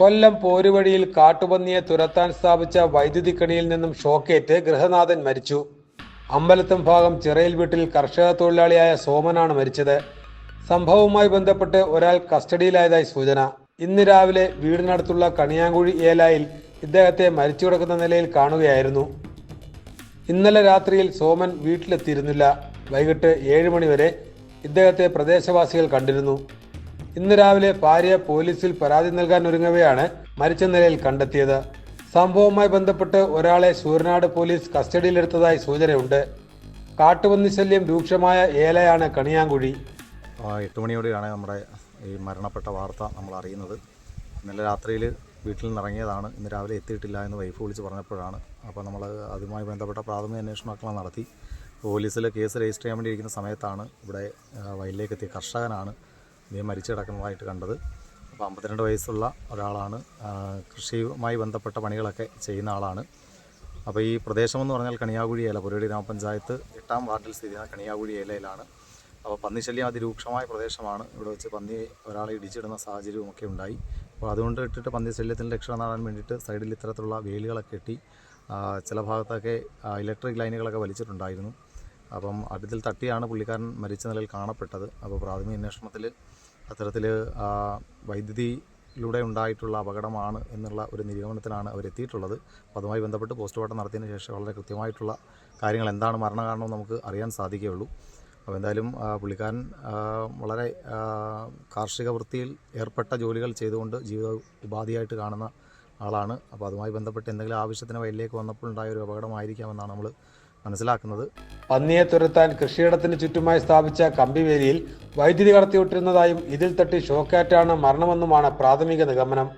കൊല്ലം പോരുവഴിയിൽ കാട്ടുപന്നിയെ തുരത്താൻ സ്ഥാപിച്ച വൈദ്യുതി കണിയിൽ നിന്നും ഷോക്കേറ്റ് ഗൃഹനാഥൻ മരിച്ചു. അമ്പലത്തും ഭാഗം ചിറയിൽ വീട്ടിൽ കർഷക തൊഴിലാളിയായ സോമനാണ് മരിച്ചത്. സംഭവവുമായി ബന്ധപ്പെട്ട് ഒരാൾ കസ്റ്റഡിയിലായതായി സൂചന. ഇന്ന് രാവിലെ വീടിനടുത്തുള്ള കണിയാങ്കുഴി ഏലായിൽ ഇദ്ദേഹത്തെ മരിച്ചു കിടക്കുന്ന നിലയിൽ കാണുകയായിരുന്നു. ഇന്നലെ രാത്രിയിൽ സോമൻ വീട്ടിലെത്തിയിരുന്നില്ല. വൈകിട്ട് ഏഴ് മണിവരെ ഇദ്ദേഹത്തെ പ്രദേശവാസികൾ കണ്ടിരുന്നു. ഇന്ന് രാവിലെ ഭാര്യ പോലീസിൽ പരാതി നൽകാൻ ഒരുങ്ങവെയാണ് മരിച്ച നിലയിൽ കണ്ടെത്തിയത്. സംഭവവുമായി ബന്ധപ്പെട്ട് ഒരാളെ സൂര്യനാട് പോലീസ് കസ്റ്റഡിയിലെടുത്തതായി സൂചനയുണ്ട്. കാട്ടുപന്നി ശല്യം രൂക്ഷമായ ഏലയാണ് കണിയാങ്കുഴി. എട്ട് മണിയോടെയാണ് നമ്മുടെ ഈ മരണപ്പെട്ട വാർത്ത നമ്മൾ അറിയുന്നത്. ഇന്നലെ രാത്രിയിൽ വീട്ടിൽ നിന്ന് ഇറങ്ങിയതാണ്. ഇന്ന് രാവിലെ എത്തിയിട്ടില്ല എന്ന് വൈഫ് വിളിച്ച് പറഞ്ഞപ്പോഴാണ്. അപ്പോൾ നമ്മൾ അതുമായി ബന്ധപ്പെട്ട പ്രാഥമിക അന്വേഷണമൊക്കെ നടത്തി. പോലീസിൽ കേസ് രജിസ്റ്റർ ചെയ്യാൻ വേണ്ടിയിരിക്കുന്ന സമയത്താണ് ഇവിടെ വയലിലേക്ക് എത്തിയ കർഷകനാണ്. ഇദ്ദേഹം മരിച്ചു കിടക്കുന്നതായിട്ട് കണ്ടത്. അപ്പോൾ അമ്പത്തിരണ്ട് വയസ്സുള്ള ഒരാളാണ്. കൃഷിയുമായി ബന്ധപ്പെട്ട പണികളൊക്കെ ചെയ്യുന്ന ആളാണ്. അപ്പോൾ ഈ പ്രദേശമെന്ന് പറഞ്ഞാൽ കണിയാകുഴി ഏല പുരടി ഗ്രാമപഞ്ചായത്ത് എട്ടാം വാർഡിൽ സ്ഥിതി ചെയ്യുന്ന കണിയാകുഴി ഏലയിലാണ് അപ്പോൾ പന്നിശല്യം അതിരൂക്ഷമായ പ്രദേശമാണ്. ഇവിടെ വെച്ച് പന്നി ഒരാളെ ഇടിച്ചിടുന്ന സാഹചര്യവുമൊക്കെ ഉണ്ടായി. അപ്പോൾ അതുകൊണ്ട് ഇട്ടിട്ട് പന്നി ശല്യത്തിൽ രക്ഷ നേടാൻ വേണ്ടിയിട്ട് സൈഡിൽ ഇത്തരത്തിലുള്ള വേലികളൊക്കെ കെട്ടി ചില ഭാഗത്തൊക്കെ ഇലക്ട്രിക് ലൈനുകളൊക്കെ വലിച്ചിട്ടുണ്ടായിരുന്നു. അപ്പം അതിൽ തട്ടിയാണ് പുള്ളിക്കാരൻ മരിച്ച നിലയിൽ കാണപ്പെട്ടത്. അപ്പോൾ പ്രാഥമിക അന്വേഷണത്തിൽ അത്തരത്തിൽ വൈദ്യുതിയിലൂടെ ഉണ്ടായിട്ടുള്ള അപകടമാണ് എന്നുള്ള ഒരു നിഗമനത്തിലാണ് അവരെത്തിയിട്ടുള്ളത്. അപ്പോൾ അതുമായി ബന്ധപ്പെട്ട് പോസ്റ്റ്മോർട്ടം നടത്തിയതിന് ശേഷം വളരെ കൃത്യമായിട്ടുള്ള കാര്യങ്ങൾ എന്താണ് മരണകാരണം നമുക്ക് അറിയാൻ സാധിക്കുകയുള്ളൂ. അപ്പോൾ എന്തായാലും പുള്ളിക്കാരൻ വളരെ കാർഷിക വൃത്തിയിൽ ഏർപ്പെട്ട ജോലികൾ ചെയ്തുകൊണ്ട് ജീവിത ഉപാധിയായിട്ട് കാണുന്ന ആളാണ്. അപ്പോൾ അതുമായി ബന്ധപ്പെട്ട് എന്തെങ്കിലും ആവശ്യത്തിന് വയലിലേക്ക് വന്നപ്പോൾ ഉണ്ടായ ഒരു അപകടമായിരിക്കാമെന്നാണ് നമ്മൾ മനസ്സിലാക്കുന്നത്. പന്നിയെ തുരത്താൻ കൃഷിയിടത്തിന് ചുറ്റുമായി സ്ഥാപിച്ച കമ്പിവേലിയിൽ വൈദ്യുതി കടത്തിവിട്ടിരുന്നതായും ഇതിൽ തട്ടി ഷോക്കാറ്റാണ് മരണമെന്നുമാണ് പ്രാഥമിക നിഗമനം.